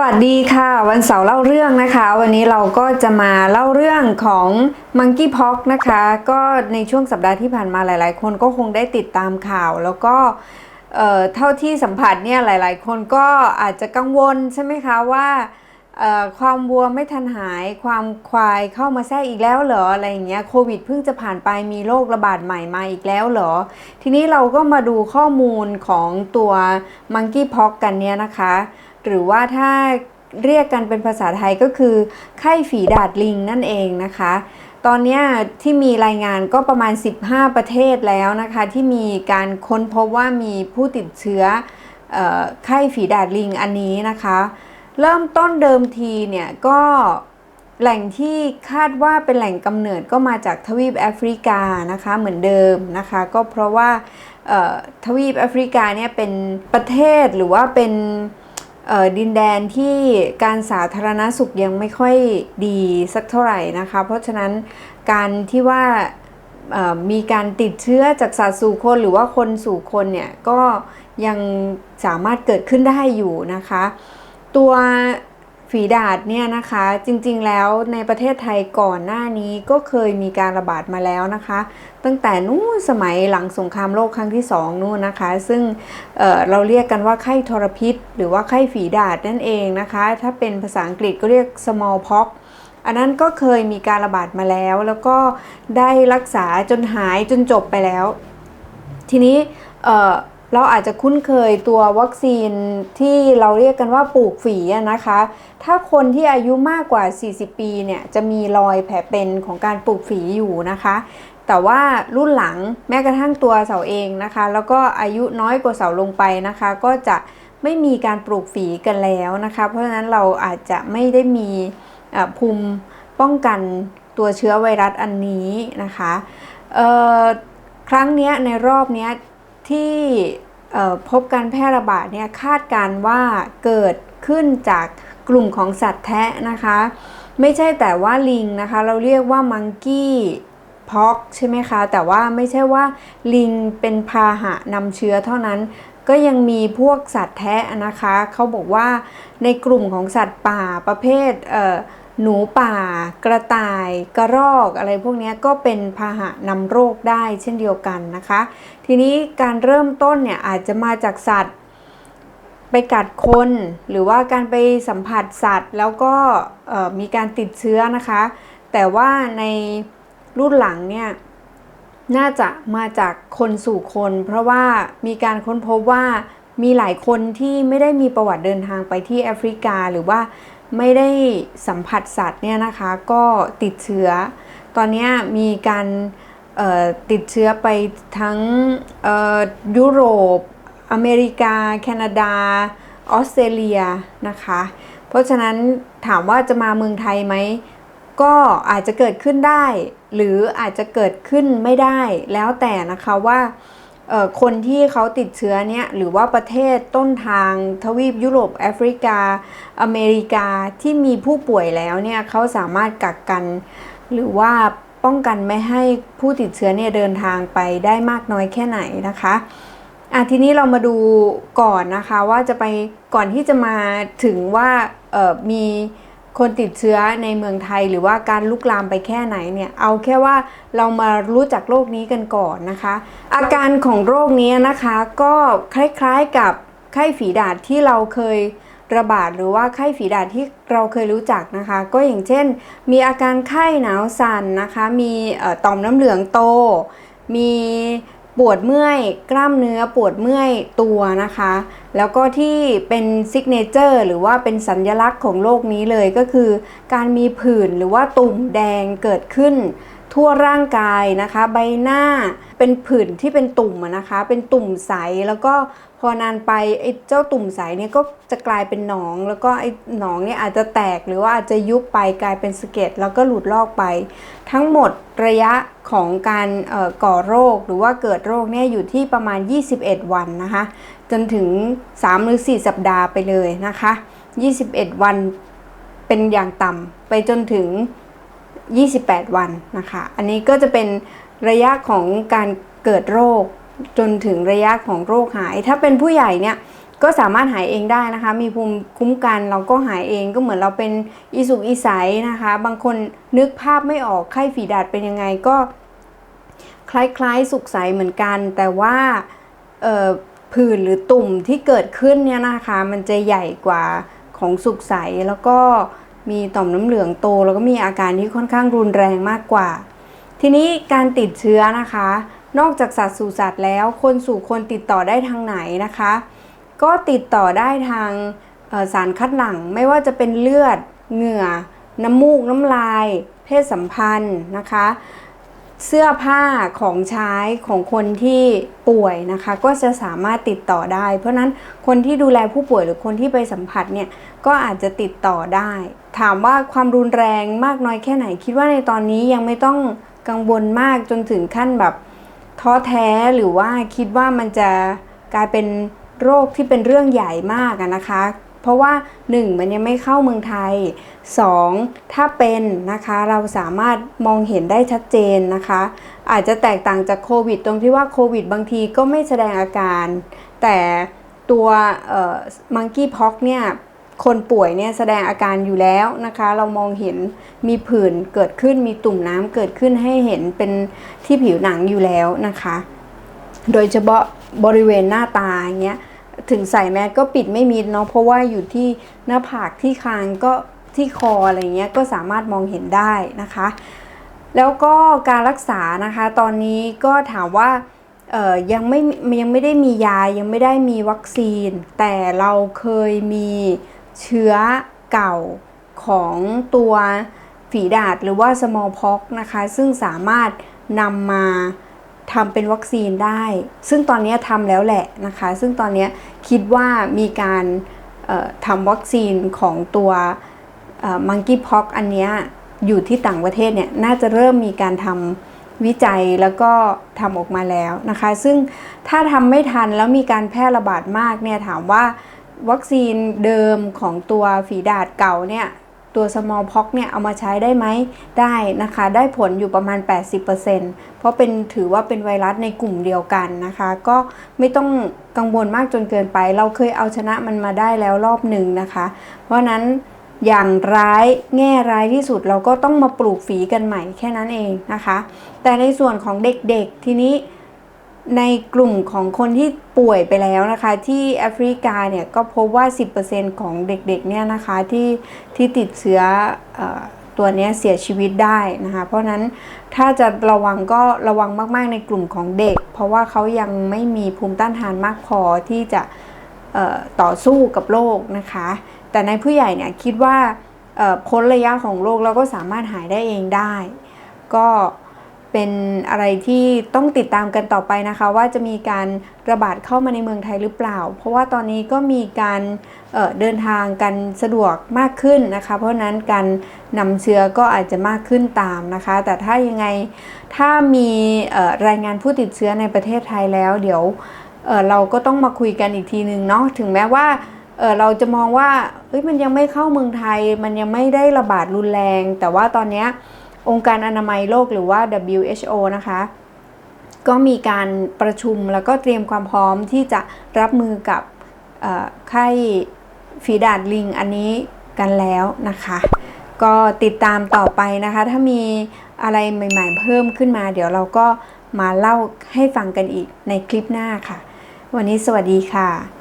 วัสดีค่ะ วันเสาร์เล่าเรื่องนะคะ วันนี้เราก็จะมาเล่าเรื่องของ Monkeypox นะคะ ก็ในช่วงสัปดาห์ที่ผ่านมาหลาย ๆ คนก็คงได้ติดตามข่าว แล้วก็เท่าที่สัมผัสเนี่ยหลาย ๆ คนก็อาจจะกังวลใช่ไหมคะว่าความวัวไม่ทันหาย ความควายเข้ามาแทรกอีกแล้วเหรออะไรอย่างเงี้ยโควิดเพิ่งจะผ่านไปมีโรคระบาดใหม่มาอีกแล้วเหรอ ทีนี้เราก็มาดูข้อมูลของตัว Monkeypox กันเนี่ยนะคะ หรือว่าถ้าเรียกกันเป็นภาษาไทยก็คือไข้ฝีดาดลิงนั่นเองนะคะ ตอนนี้ที่มีรายงานก็ประมาณ 15 ประเทศแล้วนะคะ ที่มีการค้นพบว่ามีผู้ติดเชื้ออไข้ฝีดาดลิงอันนี้นะคะ เริ่มต้นเดิมทีเนี่ยก็แหล่งที่คาดว่าเป็นแหล่งกำเนิดก็มาจากทวีปแอฟริกานะคะเหมือนเดิมนะคะ ก็เพราะว่าทวีปแอฟริกาเนี่ยเป็นประเทศหรือว่าเป็น ดินแดนที่การสาธารณสุขยังไม่ค่อยดีสักเท่าไหร่นะคะ เพราะฉะนั้นการที่ว่ามีการติดเชื้อจากสัตว์สู่คนหรือว่าคนสู่คนเนี่ยก็ยังสามารถเกิดขึ้นได้อยู่นะคะ ตัว ฝีดาดเนี่ยนะคะจริงๆแล้วในประเทศไทยก่อนหน้านี้ก็เคยมีการระบาดมาแล้วนะคะ ตั้งแต่นู้นสมัยหลังสงครามโลกครั้งที่สองนู่นนะคะ ซึ่งเเราเรียกกันว่าไข้ทรพิษ หรือว่าไข้ฝีดาดนั่นเองนะคะ ถ้าเป็นภาษาอังกฤษก็เรียก smallpox อันนั้นก็เคยมีการระบาดมาแล้ว แล้วก็ได้รักษาจนหายจนจบไปแล้ว ทีนี้ เราอาจจะคุ้นเคยตัววัคซีนที่เราเรียกกันว่าปลูกฝีนะคะ ถ้าคนที่อายุมากกว่า 40 ปีเนี่ยจะมีรอยแผลเป็นของการปลูกฝีอยู่นะคะ แต่ว่ารุ่นหลังแม้กระทั่งตัวเสาเองนะคะ แล้วก็อายุน้อยกว่าเสาลงไปนะคะ ก็จะไม่มีการปลูกฝีกันแล้วนะคะ เพราะฉะนั้นเราอาจจะไม่ได้มีภูมิป้องกันตัวเชื้อไวรัสอันนี้นะคะครั้งนี้ในรอบเนี้ย ที่พบการแพร่ระบาดเนี่ยคาดการว่าเกิดขึ้นจากกลุ่มของสัตว์แทะนะคะ ไม่ใช่แต่ว่าลิงนะคะ เราเรียกว่ามังกี้พ็อกใช่ไหมคะ แต่ว่าไม่ใช่ว่าลิงเป็นพาหะนำเชื้อเท่านั้นก็ยังมีพวกสัตว์แทะนะคะ เขาบอกว่าในกลุ่มของสัตว์ป่าประเภท หนูป่า กระต่าย กระรอก อะไรพวกนี้ก็เป็นพาหะนำโรคได้เช่นเดียวกันนะคะ ทีนี้การเริ่มต้นเนี่ยอาจจะมาจากสัตว์ ไปกัดคน หรือว่าการไปสัมผัสสัตว์ แล้วก็มีการติดเชื้อนะคะ แต่ว่าในรุ่นหลังเนี่ยน่าจะมาจากคนสู่คน เพราะว่ามีการค้นพบว่า มีหลายคนที่ไม่ได้มีประวัติเดินทางไปที่แอฟริกาหรือว่าไม่ได้สัมผัสสัตว์เนี่ยนะคะ ก็ติดเชื้อ ตอนนี้มีการติดเชื้อไปทั้งยุโรป อเมริกา แคนาดา ออสเตรเลียนะคะ เพราะฉะนั้นถามว่าจะมาเมืองไทยไหม ก็อาจจะเกิดขึ้นได้ หรืออาจจะเกิดขึ้นไม่ได้แล้วแต่นะคะว่า คนที่เขาติดเชื้อเนี่ยหรือว่าประเทศต้นทางทวีปยุโรปแอฟริกา อเมริกาที่มีผู้ป่วยแล้วเนี่ยเขาสามารถกักกัน หรือว่าป้องกันไม่ให้ผู้ติดเชื้อเนี่ยเดินทางไปได้มากน้อยแค่ไหนนะคะอะทีนี้เรามาดูก่อนนะคะว่าจะไปก่อนที่จะมาถึงว่ามี คนติดเชื้อในเมืองไทยหรือว่าการลุกลามไปแค่ไหนเนี่ยเอาแค่ว่าเรามารู้จักโรคนี้กันก่อนนะคะ อาการของโรคนี้นะคะก็คล้ายๆกับไข้ฝีดาษที่เราเคยระบาดหรือว่าไข้ฝีดาษที่เราเคยรู้จักนะคะ ก็อย่างเช่น มีอาการไข้หนาวสั่นนะคะ มีต่อมน้ำเหลืองโต มี ปวดเมื่อยกล้ามเนื้อปวดเมื่อยตัวนะคะ แล้วก็ที่เป็นซิกเนเจอร์หรือว่าเป็นสัญญลักษณ์ของโรคนี้เลยก็คือ การมีผื่นหรือว่าตุ่มแดงเกิดขึ้น ทั่วร่างกายนะคะ ใบหน้าเป็นผื่นที่เป็นตุ่มนะคะ เป็นตุ่มใสแล้วก็พอนานไปไอ้เจ้าตุ่มใสเนี่ยก็จะกลายเป็นหนอง แล้วก็ไอ้หนองเนี่ยอาจจะแตกหรือว่าอาจจะยุบไปกลายเป็นสะเก็ดแล้วก็หลุดลอกไป ทั้งหมดระยะของการก่อโรคหรือว่าเกิดโรคเนี่ยอยู่ที่ประมาณ 21 วันนะคะ จนถึง 3 หรือ 4 สัปดาห์ไปเลยนะคะ 21 วันเป็นอย่างต่ำไปจนถึง 28 วันนะคะ อันนี้ก็จะเป็นระยะของการเกิดโรคจนถึงระยะของโรคหาย ถ้าเป็นผู้ใหญ่เนี่ยก็สามารถหายเองได้นะคะ มีภูมิคุ้มกันเราก็หายเองก็เหมือนเราเป็นอีสุกอีใสนะคะ บางคนนึกภาพไม่ออกไข้ฝีดาษเป็นยังไงก็ คล้ายๆ สุกใสเหมือนกัน แต่ว่าผื่นหรือตุ่มที่เกิดขึ้นเนี่ยนะคะ มันจะใหญ่กว่าของสุกใสแล้วก็ มีต่อมน้ำเหลืองโตแล้วก็มีอาการที่ค่อนข้างรุนแรงมากกว่า ทีนี้การติดเชื้อนะคะ นอกจากสัตว์สู่สัตว์แล้ว คนสู่คนติดต่อได้ทางไหนนะคะ ก็ติดต่อได้ทางสารคัดหลั่งไม่ว่าจะเป็นเลือด เหงื่อ น้ำมูกน้ำลาย เพศสัมพันธ์นะคะ เสื้อผ้าของใช้ของคนที่ป่วยนะคะ ก็จะสามารถติดต่อได้ เพราะนั้นคนที่ดูแลผู้ป่วยหรือคนที่ไปสัมผัสเนี่ยก็อาจจะติดต่อได้ ถามว่าความรุนแรงมากน้อยแค่ไหน คิดว่าในตอนนี้ยังไม่ต้องกังวลมากจนถึงขั้นแบบท้อแท้หรือว่าคิดว่ามันจะกลายเป็นโรคที่เป็นเรื่องใหญ่มากนะคะ ราะว่า 1 มันยังไม่เข้าเมืองไทย 2. ถ้าเป็นนะคะเราสามารถมองเห็นได้ชัดเจนนะคะ อาจจะแตกต่างจากโควิด ตรงที่ว่าโควิด บางทีก็ไม่แสดงอาการ แต่ตัวมังกี้พ็อกเนี่ยคนป่วยเนี่ยแสดงอาการอยู่แล้วนะคะ เรามองเห็นมีผื่นเกิดขึ้นมีตุ่มน้ำเกิดขึ้นให้เห็นเป็นที่ผิวหนังอยู่แล้วนะคะ โดยเฉพาะบริเวณหน้าตาอย่างเงี้ย ถึงใส่แมสก็ปิดไม่มิดเนาะเพราะว่าอยู่ที่หน้าผากที่คางก็ที่คออะไรเงี้ยก็สามารถมองเห็นได้นะคะ แล้วก็การรักษานะคะ ตอนนี้ก็ถามว่ายังไม่ยังไม่ได้มียายังไม่ได้มีวัคซีน แต่เราเคยมีเชื้อเก่าของตัวฝีดาษหรือว่า smallpox นะคะ ซึ่งสามารถนำมา ทำเป็นวัคซีนได้ ซึ่งตอนนี้ทำแล้วแหละนะคะ ซึ่งตอนนี้คิดว่ามีการทำวัคซีนของตัวมังกี้พ็อกอันนี้อยู่ที่ต่างประเทศเนี่ยน่าจะเริ่มมีการทำวิจัยแล้วก็ทำออกมาแล้วนะคะ ซึ่งถ้าทำไม่ทันแล้วมีการแพร่ระบาดมากเนี่ยถามว่าวัคซีนเดิมของตัวฝีดาดเก่าเนี่ย ตัว smallpox เนี่ยเอามาใช้ได้ไหมได้นะคะ ได้ผลอยู่ประมาณ 80%เพราะเป็นถือว่าเป็นไวรัสในกลุ่มเดียวกันนะคะ ก็ไม่ต้องกังวลมากจนเกินไป เราเคยเอาชนะมันมาได้แล้วรอบหนึ่งนะคะ เพราะนั้นอย่างร้ายแง่ร้ายที่สุดเราก็ต้องมาปลูกฝีกันใหม่แค่นั้นเองนะคะ แต่ในส่วนของเด็กๆทีนี้ ในกลุ่มของคนที่ป่วยไปแล้วนะคะ ที่แอฟริกาเนี่ยก็พบว่า 10%ของเด็กๆเนี่ยนะคะที่ที่ติดเชื้ออตัวนี้เสียชีวิตได้นะคะ เพราะนั้นถ้าจะระวังก็ระวังมากๆในกลุ่มของเด็ก เพราะว่าเขายังไม่มีภูมิต้านทานมากพอที่จะต่อสู้กับโรคนะคะ แต่ในผู้ใหญ่เนี่ยคิดว่าพ้นระยะของโรคแล้วก็สามารถหายได้เองได้ ก็ เป็นอะไรที่ต้องติดตามกันต่อไปนะคะ ว่าจะมีการระบาดเข้ามาในเมืองไทยหรือเปล่า เพราะว่าตอนนี้ก็มีการเเดินทางกันสะดวกมากขึ้นนะคะ เพราะนั้นการนำเชื้อก็อาจจะมากขึ้นตามนะคะ แต่ถ้ายังไงถ้ามีรายงานผู้ติดเชื้อในประเทศไทยแล้ว เดี๋ยวเเราก็ต้องมาคุยกันอีกทีหนึ่งเนาะถึงแม้ว่าเเราจะมองว่ามันยังไม่เข้าเมืองไทย มันยังไม่ได้ระบาดรุนแรง แต่ว่าตอนนี้ องค์การอนามัยโลกหรือว่า WHO นะคะ ก็มีการประชุมแล้วก็เตรียมความพร้อมที่จะรับมือกับไข้ฝีดาดลิงอันนี้กันแล้วนะคะ ก็ติดตามต่อไปนะคะ ถ้ามีอะไรใหม่ ๆ เพิ่มขึ้นมา เดี๋ยวเราก็มาเล่าให้ฟังกันอีกในคลิปหน้าค่ะ วันนี้สวัสดีค่ะ